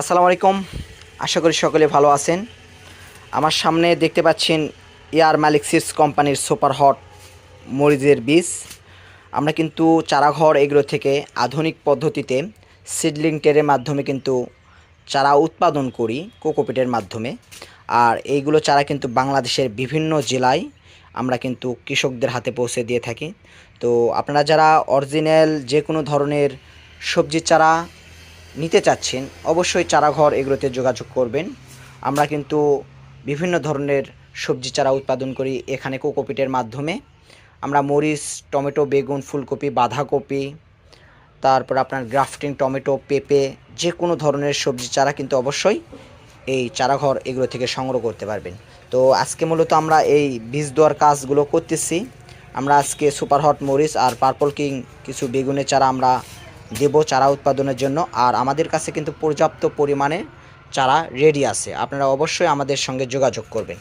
আসসালামু আলাইকুম। আশা করি সকলে ভালো আছেন। আমার সামনে দেখতে পাচ্ছেন এয়ার মালিক সিডস কোম্পানির সুপার হট মরিচের বীজ। আমরা কিন্তু চারাঘর এগুলো থেকে আধুনিক পদ্ধতিতে সিডলিং টেরের মাধ্যমে কিন্তু চারা উৎপাদন করি, কোকোপিটের মাধ্যমে। আর এইগুলো চারা কিন্তু বাংলাদেশের বিভিন্ন জেলায় আমরা কিন্তু কৃষকদের হাতে পৌঁছে দিয়ে থাকি। তো আপনারা যারা অরিজিনাল যে কোনো ধরনের সবজির চারা নিতে চাচ্ছেন, অবশ্যই চারাঘর এগুলোতে যোগাযোগ করবেন। আমরা কিন্তু বিভিন্ন ধরনের সবজি চারা উৎপাদন করি এখানে কোকোপিটের মাধ্যমে। আমরা মরিচ, টমেটো, বেগুন, ফুলকপি, বাঁধাকপি, তারপর আপনার গ্রাফটিং টমেটো, পেঁপে, যে কোনো ধরনের সবজি চারা কিন্তু অবশ্যই এই চারাঘর এগুলো থেকে সংগ্রহ করতে পারবেন। তো আজকে মূলত আমরা এই বীজ দেওয়ার কাজগুলো করতেছি। আমরা আজকে সুপার হট মরিচ আর পার্পল কিং কিছু বেগুনের চারা আমরা দেব চারা উৎপাদনের জন্য। আর আমাদের কাছে কিন্তু পর্যাপ্ত পরিমাণে চারা রেডি আছে। আপনারা অবশ্যই আমাদের সঙ্গে যোগাযোগ করবেন।